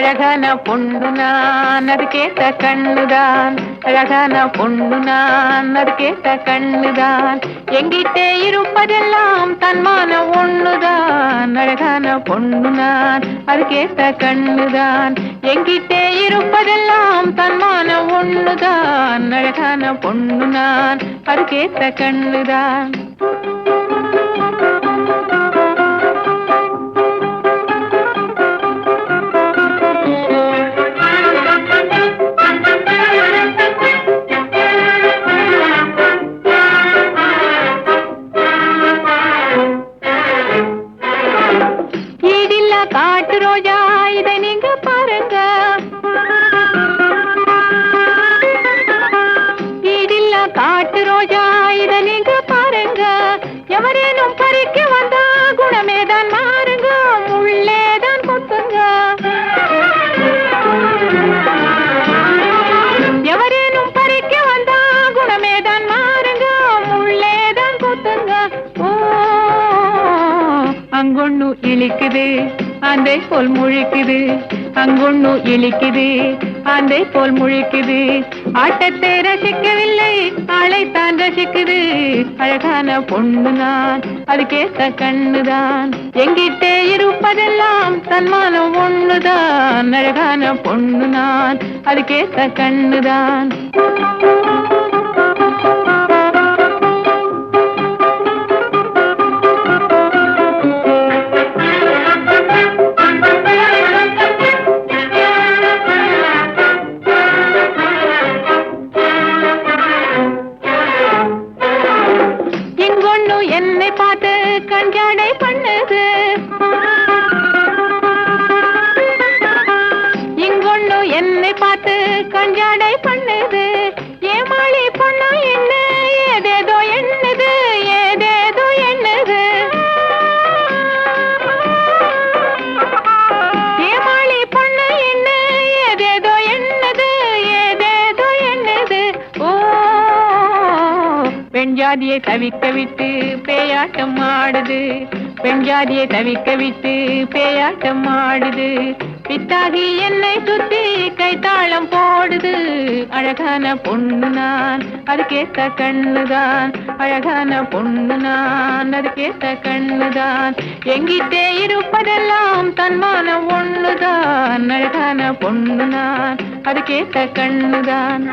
அழகான பொண்ணு நான் அது கேட்ட கண்ணுதான். அழகான பொண்ணு நான் அது கேட்ட கண்ணுதான். எங்கிட்டே இருப்பதெல்லாம் தன்மான ஒண்ணுதான். அழகான பொண்ணு நான் அது கேட்ட கண்ணுதான். எங்கிட்டே இருப்பதெல்லாம் தன்மான ஒண்ணுதான். அழகான பொண்ணு நான் அது கேட்ட கண்ணுதான். பட்டு ரோஜா இதை நீங்க பாருங்க. ஈடில்ல காட்டு ரோஜா இதை நீங்க பாருங்க. எவரேனும் பறிக்க வந்தா குணமே தான் மாறுங்க உள்ளே தான் கொத்துங்க எவரேனும் பறிக்க வந்தா குணமே தான் மாறுங்க உள்ளே தான் கொத்துங்க ஓ அங்கொன்னு இழிக்குது. ஆந்தை போல் முழிக்குது அங்கொண்ணு இழிக்குது ஆந்தை போல் முழிக்குது. ஆட்டத்தை ரசிக்கவில்லை ஆளைத்தான் ரசிக்குது. அழகான பொண்ணு நான் அதுக்கேத்த கண்ணுதான். எங்கிட்டே இருப்பதெல்லாம் தன்மானம் ஒண்ணுதான். அழகான பொண்ணு நான் அதுக்கேத்த கண்ணுதான். क्या है பெண் ஜாதியை தவிக்க விட்டு பேயாட்டம் ஆடுது. பெண் ஜாதியை தவிக்க விட்டு பேயாட்டம் ஆடுது. பித்தாகி என்னை சுத்தி கைத்தாளம் போடுது. அழகான பொண்ணு நான் அதுக்கேத்த கண்ணுதான் அழகான பொண்ணு நான் அதுக்கேத்த கண்ணுதான் எங்கிட்டே இருப்பதெல்லாம் தன்மான ஒண்ணுதான். அழகான பொண்ணு நான் அதுக்கேத்த கண்ணுதான்